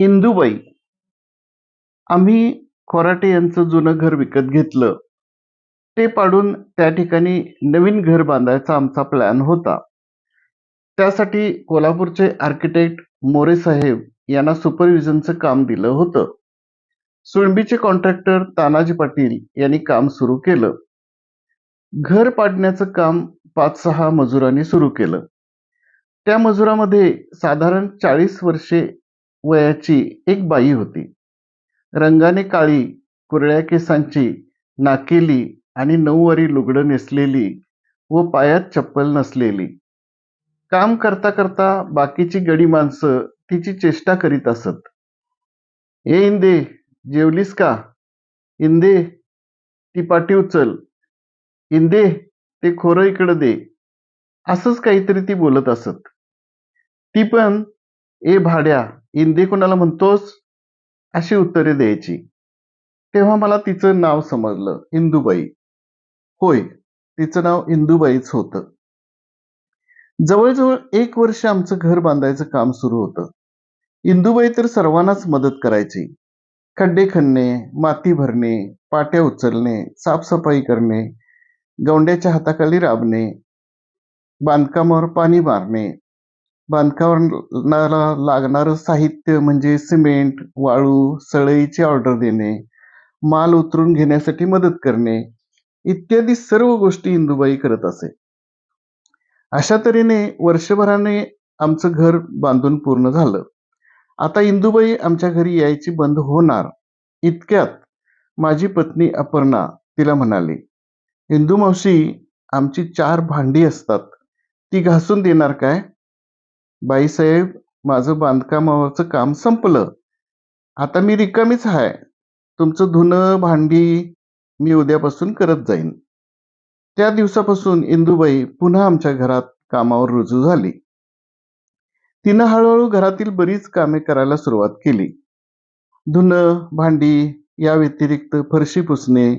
इंदुबाई आम्ही खोराटे यांचं जुनं घर विकत घेतलं. ते पाडून त्या ठिकाणी नवीन घर बांधायचा आमचा प्लॅन होता. त्यासाठी कोल्हापूरचे आर्किटेक्ट मोरे साहेब यांना सुपरविजनचं काम दिलं होतं. सुळंबीचे कॉन्ट्रॅक्टर तानाजी पाटील यांनी काम सुरू केलं. घर पाडण्याचं काम पाच सहा मजुरांनी सुरू केलं. त्या मजुरामध्ये साधारण चाळीस वर्षे वयाची एक बाई होती. रंगाने काळी कुरळ्या केसांची नाकेली आणि नऊवारी लुगडं नेसलेली व पायात चप्पल नसलेली. काम करता करता बाकीची गडी माणसं तिची चेष्टा करीत असत. ए इंदे जेवलीस का? इंदे ती पाठी उचल. इंदे ते खोरं इकडं दे. असंच काहीतरी ती बोलत असत. ती पण ए भाड्या इंदे कोणाला म्हणतोस? अशी उत्तरे द्यायची. तेव्हा मला तिचं नाव समजलं इंदुबाई. होय तिचं नाव इंदुबाईच होतं. जवळजवळ एक वर्ष आमचं घर बांधायचं काम सुरू होतं. इंदुबाई तर सर्वांनाच मदत करायची. खड्डे खणणे माती भरणे पाट्या उचलणे साफसफाई करणे गवंड्याच्या हाताखाली राबणे बांधकामावर पाणी मारणे बांधकामाला लागणारं साहित्य म्हणजे सिमेंट वाळू सळईची ऑर्डर देणे माल उतरून घेण्यासाठी मदत करणे इत्यादी सर्व गोष्टी इंदुबाई करत असे. अशा तऱ्हेने वर्षभराने आमचं घर बांधून पूर्ण झालं. आता इंदुबाई आमच्या घरी यायची बंद होणार इतक्यात माझी पत्नी अपर्णा तिला म्हणाली इंदू मावशी आमची चार भांडी असतात ती घासून देणार काय? बाईसाहेब माझं बांधकामावरचं काम संपलं. आता मी रिकामीच आहे तुमचं धुणं भांडी मी उद्यापासून करत जाईन. त्या दिवसापासून इंदूबाई पुन्हा आमच्या घरात कामावर रुजू झाली. तिनं हळूहळू घरातील बरीच कामे करायला सुरुवात केली. धुणं भांडी या व्यतिरिक्त फरशी पुसणे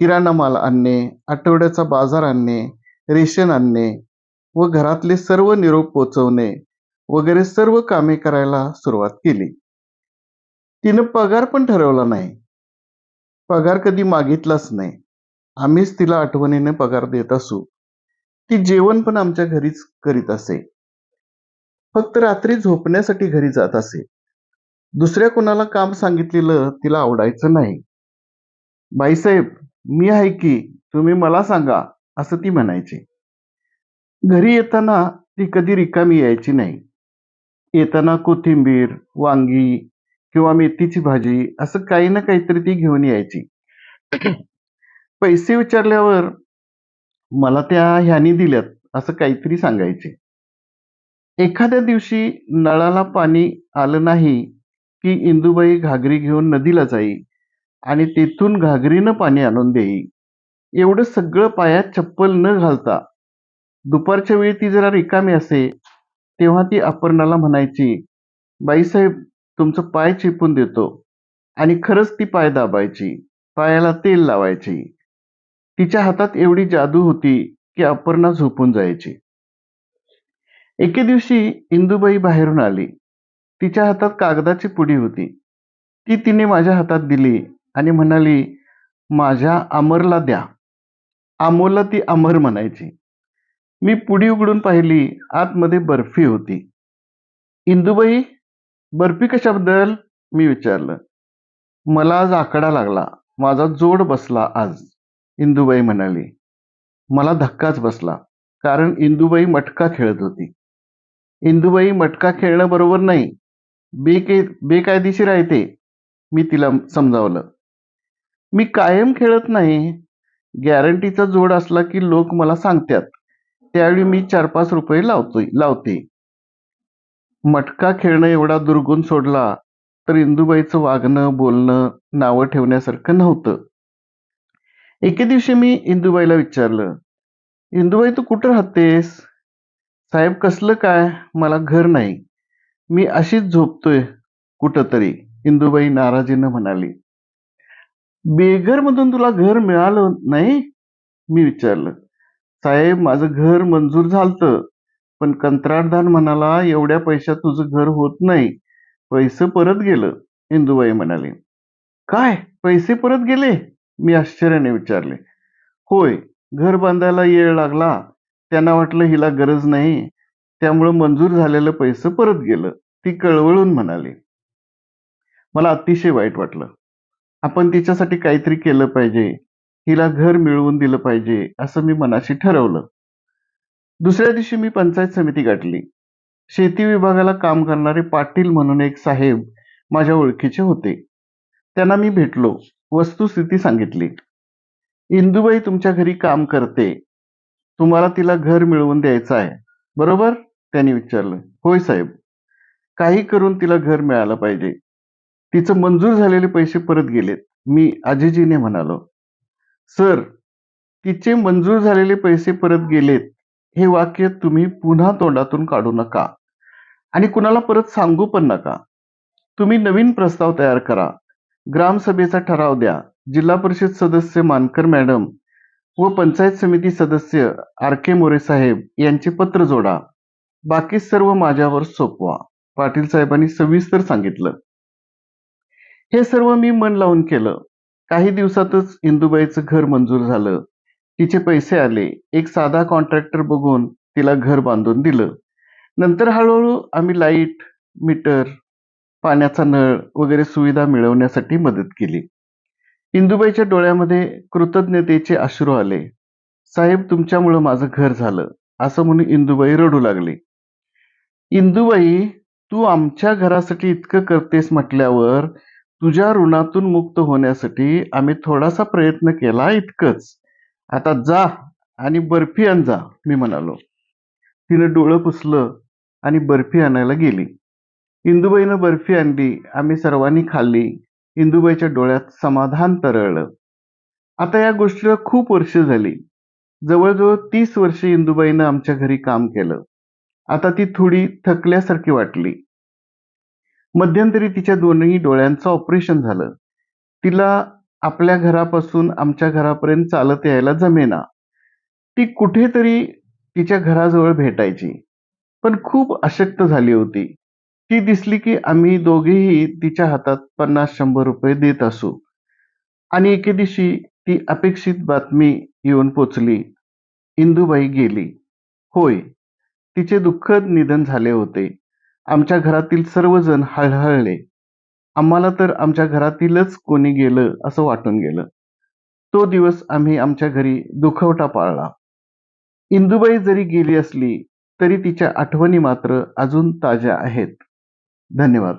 किराणा माल आणणे आठवड्याचा बाजार आणणे रेशन आणणे व घरातले सर्व निरोप पोचवणे वगैरे सर्व कामे करायला सुरुवात केली. तिनं पगार पण ठरवला नाही. पगार कधी मागितलाच नाही. आम्हीच तिला आठवणीने पगार देत असू. ती जेवण पण आमच्या घरीच करीत असे. फक्त रात्री झोपण्यासाठी घरी जात असे. दुसऱ्या कोणाला काम सांगितलेलं तिला आवडायचं नाही. बाईसाहेब मी आहे की तुम्ही मला सांगा असं ती म्हणायची. घरी येताना ती कधी रिकामी यायची नाही. येताना कोथिंबीर वांगी किंवा मेथीची भाजी असं काही ना काहीतरी ती घेऊन यायची. पैसे विचारल्यावर मला त्या ह्यानी दिल्यात असं काहीतरी सांगायचे. एखाद्या दिवशी नळाला पाणी आलं नाही की इंदुबाई घागरी घेऊन नदीला जाई आणि तेथून घागरीनं पाणी आणून देई. एवढं सगळं पायात चप्पल न घालता. दुपारच्या वेळी ती जरा रिकामी असे तेव्हा ती अपर्णाला म्हणायची बाईसाहेब तुमचं पाय चिपून देतो. आणि खरंच ती पाय दाबायची पायाला तेल लावायची. तिच्या हातात एवढी जादू होती की अपर्णा झोपून जायची. एके दिवशी इंदुबाई बाहेरून आली. तिच्या हातात कागदाची पुडी होती. ती तिने माझ्या हातात दिली आणि म्हणाली माझ्या अमरला द्या. अमोलला ती अमर म्हणायची. मी पुडी उघडून पाहिली आतमध्ये बर्फी होती. इंदुबाई बर्फी कशाबद्दल? मी विचारलं. मला आज आकडा लागला. माझा जोड बसला आज इंदुबाई म्हणाली. मला धक्काच बसला कारण इंदुबाई मटका खेळत होती. इंदुबाई मटका खेळणं बरोबर नाही. बेके बेकायदेशीर आहे ते मी तिला समजावलं. मी कायम खेळत नाही. गॅरंटीचा जोड असला की लोक मला सांगतात त्यावेळी मी चार पाच रुपये लावतोय लावते. मटका खेळणं एवढा दुर्गुण सोडला तर इंदुबाईचं वागणं बोलणं नावं ठेवण्यासारखं नव्हतं. एके दिवशी मी इंदुबाईला विचारलं इंदुबाई तू कुठं राहतेस? साहेब कसलं काय? मला घर नाही. मी अशीच झोपतोय कुठं तरी इंदुबाई नाराजीनं म्हणाली. बेघरमधून तुला घर मिळालं नाही? मी विचारलं. साहेब माझं घर मंजूर झालतं. पण कंत्राटदार म्हणाला एवढ्या पैशात तुझं घर होत नाही. पैसे परत गेलं इंदुबाई म्हणाली. काय? पैसे परत गेले? मी आश्चर्याने विचारले. होय घर बांधायला येळ लागला. त्यांना वाटलं हिला गरज नाही. त्यामुळं मंजूर झालेलं पैसे परत गेलं. ती कळवळून म्हणाली. मला अतिशय वाईट वाटलं. आपण तिच्यासाठी काहीतरी केलं पाहिजे. हिला घर मिळवून दिलं पाहिजे असं मी मनाशी ठरवलं. दुसऱ्या दिवशी मी पंचायत समिती गाठली. शेती विभागाला काम करणारे पाटील म्हणून एक साहेब माझ्या ओळखीचे होते. त्यांना मी भेटलो वस्तुस्थिती सांगितली. इंदुबाई तुमच्या घरी काम करते. तुम्हाला तिला घर मिळवून द्यायचं आहे. बरोबर? त्यांनी विचारलं. होय साहेब. काही करून तिला घर मिळालं पाहिजे. तिचं मंजूर झालेले पैसे परत गेलेत. मी आजीजीने म्हणालो. सर तिचे मंजूर झालेले पैसे परत गेलेत. हे वाक्य तुम्ही पुन्हा तोंडातून काढू नका. आणि कुणाला परत सांगू पण नका. तुम्ही नवीन प्रस्ताव तयार करा. ग्रामसभेचा ठराव द्या. जिल्हा परिषद सदस्य मानकर मॅडम व पंचायत समिती सदस्य आर के मोरे साहेब यांचे पत्र जोडा. बाकी सर्व माझ्यावर सोपवा. पाटील साहेबांनी सविस्तर सांगितलं. हे सर्व मी मन लावून केलं. काही दिवसातच इंदुबाईचं घर मंजूर झालं. तिचे पैसे आले. एक साधा कॉन्ट्रॅक्टर बघून तिला घर बांधून दिलं. नंतर हळूहळू आम्ही लाइट मीटर पाण्याचा नळ वगैरे सुविधा मिळवण्यासाठी मदत केली. इंदुबाईच्या डोळ्यामध्ये कृतज्ञतेचे अश्रू आले. साहेब तुमच्यामुळं माझं घर झालं असं म्हणून इंदुबाई रडू लागली. इंदुबाई तू आमच्या घरासाठी इतकं करतेस म्हटल्यावर तुझ्या ऋणातून मुक्त होण्यासाठी आम्ही थोडासा प्रयत्न केला इतकंच. आता जा आणि बर्फी आण जा मी म्हणालो. तिनं डोळं पुसलं आणि बर्फी आणायला गेली. इंदुबाईनं बर्फी आणली आम्ही सर्वांनी खाल्ली. इंदुबाईच्या डोळ्यात समाधान तरळलं. आता या गोष्टीला खूप वर्ष झाली. जवळजवळ तीस वर्षे इंदुबाईनं आमच्या घरी काम केलं. आता ती थोडी थकल्यासारखी वाटली. मध्यंतरी तिच्या दोन्ही डोळ्यांचं ऑपरेशन झालं. तिला आपल्या घरापासून आमच्या घरापर्यंत चालत यायला जमेना. ती कुठेतरी तिच्या घराजवळ भेटायची. पण खूप अशक्त झाली होती. ती दिसली की आम्ही दोघेही तिच्या हातात पन्नास शंभर रुपये देत असू. आणि एके दिवशी ती अपेक्षित बातमी येऊन पोचली. इंदूबाई गेली. होय तिचे दुःखद निधन झाले होते. आमच्या घरातील सर्वजण हळहळले. आम्हाला तर आमच्या घरातीलच कोणी गेलं असं वाटून गेलं. तो दिवस आम्ही आमच्या घरी दुखवटा पाळला. इंदुबाई जरी गेली असली तरी तिच्या आठवणी मात्र अजून ताज्या आहेत. धन्यवाद.